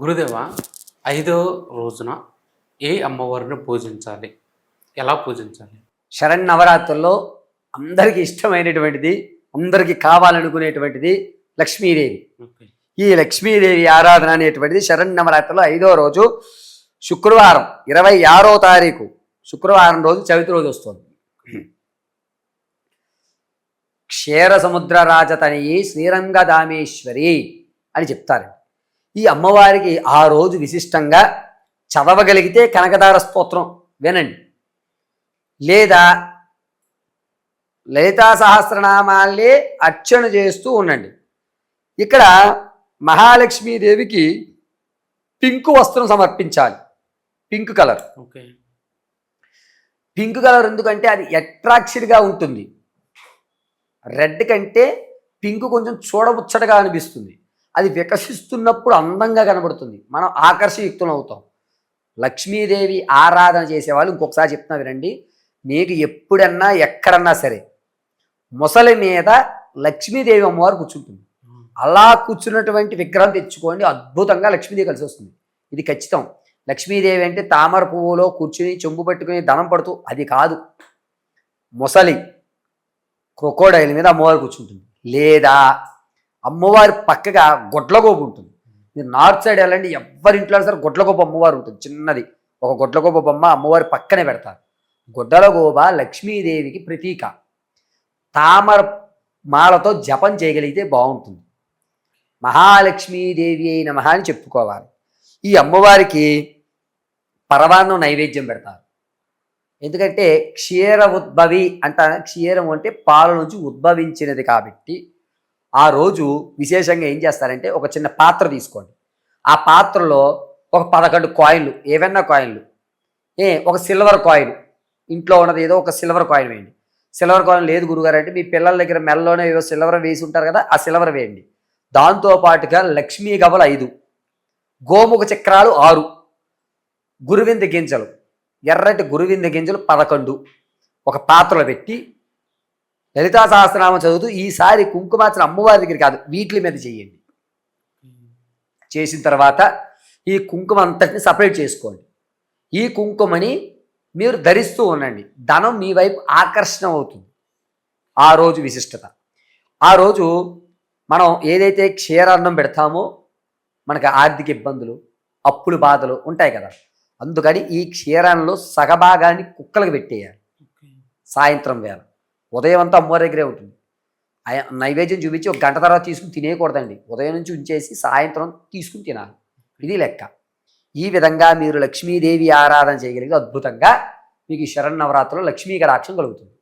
గురుదేవ ఐదో రోజున ఏ అమ్మవారిని పూజించాలి? ఎలా పూజించాలి? శరన్నవరాత్రుల్లో అందరికీ ఇష్టమైనటువంటిది అందరికీ కావాలనుకునేటువంటిది లక్ష్మీదేవి. ఈ లక్ష్మీదేవి ఆరాధన అనేటువంటిది శరన్నవరాత్రిలో ఐదో రోజు శుక్రవారం ఇరవై ఆరో తారీఖు శుక్రవారం రోజు చవితి రోజు వస్తుంది. క్షీర సముద్ర రాజతనయి శ్రీరంగదామేశ్వరి అని చెప్తారు. ఈ అమ్మవారికి ఆ రోజు విశిష్టంగా చదవగలిగితే కనకదార స్తోత్రం. వినండి. లేదా లలితా సహస్రనామాలే అర్చన చేస్తూ ఉండండి. ఇక్కడ మహాలక్ష్మీదేవికి పింక్ వస్త్రం సమర్పించాలి. Pink colour. Okay. Pink colour ఎందుకంటే అది అట్రాక్షన్గా ఉంటుంది. రెడ్ కంటే పింక్ కొంచెం చూడముచ్చటగా అనిపిస్తుంది. అది వికసిస్తున్నప్పుడు అందంగా కనబడుతుంది. మనం ఆకర్షయుక్తం అవుతాం. లక్ష్మీదేవి ఆరాధన చేసేవాళ్ళు ఇంకొకసారి చెప్తున్నా వినండి. మీకు ఎప్పుడన్నా ఎక్కడన్నా సరే ముసలి మీద లక్ష్మీదేవి అమ్మవారు కూర్చుంటుంది. అలా కూర్చున్నటువంటి విగ్రహం తెచ్చుకోండి. అద్భుతంగా లక్ష్మీదేవి కలిసి వస్తుంది. ఇది ఖచ్చితం. లక్ష్మీదేవి అంటే తామర పువ్వులో కూర్చుని చెంబు పట్టుకుని ధనం పడుతూ అది కాదు. ముసలి క్రొకోడైల్ మీద అమ్మవారు కూర్చుంటుంది. లేదా అమ్మవారి పక్కగా గొడ్లగోపు ఉంటుంది. మీరు నార్త్ సైడ్ వెళ్ళండి ఎవరింట్లో సరే గొడ్లగోపు అమ్మవారు ఉంటుంది చిన్నది. ఒక గొడ్లగోపు బొమ్మ అమ్మవారి పక్కనే పెడతారు. గొడ్డలగోబ లక్ష్మీదేవికి ప్రతీక. తామర మాలతో జపం చేయగలిగితే బాగుంటుంది. మహాలక్ష్మీదేవి అయిన మహా అని చెప్పుకోవాలి. ఈ అమ్మవారికి పరవాన్నం నైవేద్యం పెడతారు. ఎందుకంటే క్షీర ఉద్భవి అంట క్షీరం అంటే పాల నుంచి ఉద్భవించినది కాబట్టి ఆ రోజు విశేషంగా ఏం చేస్తారంటే ఒక చిన్న పాత్ర తీసుకోండి. ఆ పాత్రలో ఒక పదకొండు కాయిన్లు ఏవైనా కాయిన్లు ఏ ఒక సిల్వర్ కాయిన్ ఇంట్లో ఉన్నది ఏదో ఒక సిల్వర్ కాయిన్ వేయండి. సిల్వర్ కాయిన్ లేదు గురుగారు అంటే మీ పిల్లల దగ్గర మెల్లలోనే ఏదో సిల్వర్ వేసి ఉంటారు కదా ఆ సిల్వర్ వేయండి. దాంతో పాటుగా లక్ష్మీ గవలు ఐదు గోముఖ చక్రాలు ఆరు గురువింద గింజలు ఎర్రటి గురువింద గింజలు పదకొండు ఒక పాత్రలో పెట్టి లలితా సహస్రనామం చదువుతూ ఈసారి కుంకుమార్చన అమ్మవారి దగ్గర కాదు వీటి మీద చేయండి. చేసిన తర్వాత ఈ కుంకుమ అంతటిని సపరేట్ చేసుకోండి. ఈ కుంకుమని మీరు ధరిస్తూ ఉండండి. ధనం మీ వైపు ఆకర్షణ అవుతుంది. ఆ రోజు విశిష్టత. ఆ రోజు మనం ఏదైతే క్షీరాన్నం పెడతామో మనకు ఆర్థిక ఇబ్బందులు అప్పులు బాధలు ఉంటాయి కదా. అందుకని ఈ క్షీరాన్నంలో సగభాగాన్ని కుక్కలకు పెట్టేయాలి. సాయంత్రం వేళ. ఉదయం అంతా అమ్మవారి దగ్గరే ఉంటుంది నైవేద్యం చూపించి ఒక గంట తర్వాత తీసుకుని తినేయకూడదండి. ఉదయం నుంచి ఉంచేసి సాయంత్రం తీసుకుని తినాలి. ఇది లెక్క. ఈ విధంగా మీరు లక్ష్మీదేవి ఆరాధన చేయగలిగితే అద్భుతంగా మీకు ఈ శరణ్ నవరాత్రులు లక్ష్మీ కటాక్షం కలుగుతుంది.